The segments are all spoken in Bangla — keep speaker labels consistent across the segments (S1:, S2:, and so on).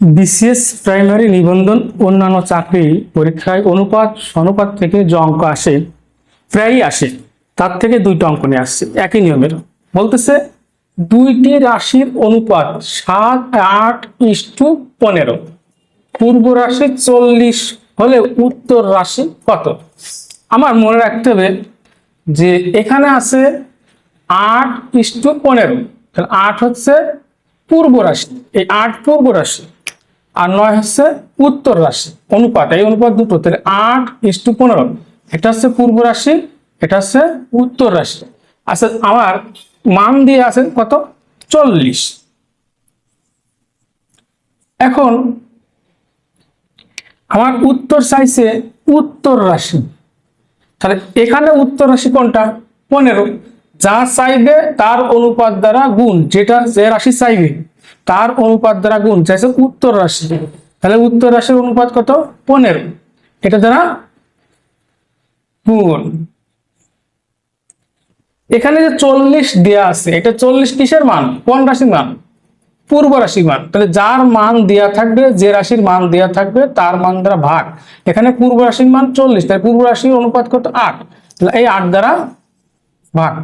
S1: বিসিএস প্রাইমারি নিবন্ধন অন্যান্য চাকরি পরীক্ষায় অনুপাত, সনুপাত থেকে যে অঙ্ক আসে, প্রায়ই আসে। তার থেকে দুইটা অঙ্ক নিয়ে আসছে, একই নিয়মের। বলতেছে, দুইটি রাশির অনুপাত সাত, আট ইস্টু পনেরো। পূর্ব রাশি চল্লিশ হলে উত্তর রাশি কত? আমার মনে রাখতে হবে যে এখানে আছে আট ইস্টু পনেরো। আট হচ্ছে পূর্ব রাশি। এই আট পূর্ব রাশি আর নয় হচ্ছে উত্তর রাশি। অনুপাত, এই অনুপাত দুটো, তাহলে আট ইস্টু পনেরো। এটা হচ্ছে পূর্ব রাশি, এটা হচ্ছে উত্তর রাশি। আচ্ছা আমার মান দিয়ে আছে কত? চল্লিশ। এখন আমার উত্তর চাইছে উত্তর রাশি। তাহলে এখানে উত্তর রাশি কোনটা? পনেরো। যা চাইবে তার অনুপাত দ্বারা গুণ, যেটা যে রাশি চাইবে। তার অনুপাত দ্বারা গুণ চাইছে উত্তর রাশি। তাহলে উত্তর রাশির অনুপাত কত? পনেরো। এটা দ্বারা গুণ। এখানে যে চল্লিশ দেয়া আছে, এটা চল্লিশ কিসের মান? কোন রাশির মান? পূর্ব রাশির মান। তাহলে যার মান দেয়া থাকবে, যে রাশির মান দেয়া থাকবে, তার মান দ্বারা ভাগ। এখানে পূর্ব রাশির মান চল্লিশ তাই পূর্ব রাশির অনুপাত কত? আট। তাহলে এই আট দ্বারা ভাগ।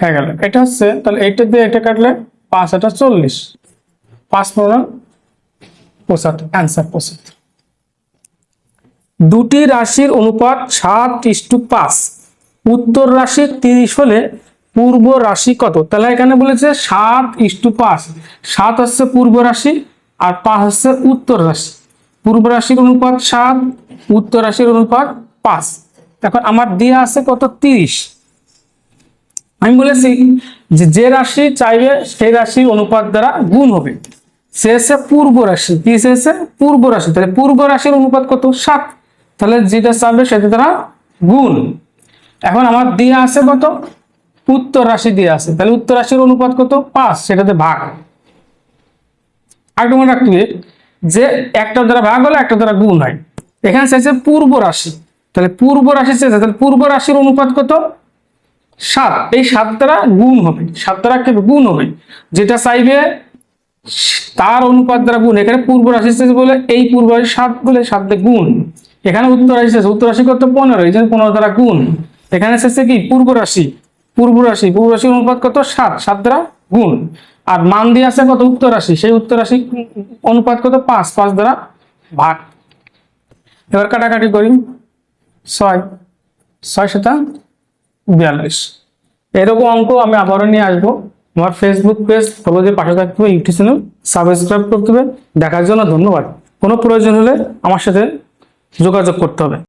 S1: হয়ে গেল। এটা হচ্ছে, তাহলে এইটা দিয়ে এটা কাটলে পাঁচ এটা চল্লিশ। পাঁচ পনেরো, পঁচাত্তর অ্যান্সার পঁচাত্তর। দুটি রাশির অনুপাত সাত ইস্টু পাঁচ। উত্তর রাশি তিরিশ হলে পূর্ব রাশি কত? তাহলে এখানে বলেছে সাত ইস্টু পাঁচ। সাত হচ্ছে পূর্ব রাশি আর পাঁচ হচ্ছে উত্তর রাশি। পূর্ব রাশির অনুপাত সাত, উত্তর রাশির অনুপাত পাঁচ। এখন আমার দেয়া আছে কত? তিরিশ। আমি বলেছি যে যে রাশি চাইবে সেই রাশির অনুপাত দ্বারা গুণ হবে। এসে পূর্ব রাশি। কি এসে পূর্ব রাশি। তাহলে পূর্ব রাশির অনুপাত কত? সাত। তাহলে যেটা চাইবে সেটা দ্বারা গুণ। এখন আমার দিয়ে আছে কত? উত্তর রাশি দিয়ে আছে। তাহলে উত্তর রাশির অনুপাত কত? পাঁচ। সেটাতে ভাগ। আরেকটা মনে রাখতে যে একটা দ্বারা ভাগ হলে একটা দ্বারা গুণ হয়। এখানে চাইছে পূর্ব রাশি। তাহলে পূর্ব রাশি চাইছে। তাহলে পূর্ব রাশির অনুপাত কত? সাত, এই সাত দ্বারা গুণ হবে। সাত দ্বারা গুণ হবে। যেটা চাইবে, তার অনুপাত দ্বারা গুণ। এখানে পূর্ব রাশি বলে এই পূর্ব রাশি সাত বলে সাত গুণ। এখানে উত্তর রাশি শেষ উত্তর রাশি কত? পনেরো। এই জন্য পনেরো দ্বারা গুণ। এখানে শেষে কি? পূর্ব রাশি। পূর্ব রাশি। পূর্ব রাশির অনুপাত কত? সাত। সাত দ্বারা গুণ। আর মান দিয়ে আছে কত? উত্তর রাশি। সেই উত্তর রাশি অনুপাত কত? পাঁচ। পাঁচ দ্বারা ভাগ। এবার কাটাকাটি করি। ছয়। ছয় শতা বিয়াল্লিশ। এরকম অঙ্ক আমি আবারও নিয়ে আসব। আমার ফেসবুক পেজ ফলো দিয়ে পাশে থাকতে হবে ইউটিউব চ্যানেল সাবস্ক্রাইব করতে হবে। দেখার জন্য ধন্যবাদ। কোনো প্রয়োজন হলে আমার সাথে যোগাযোগ করতে হবে।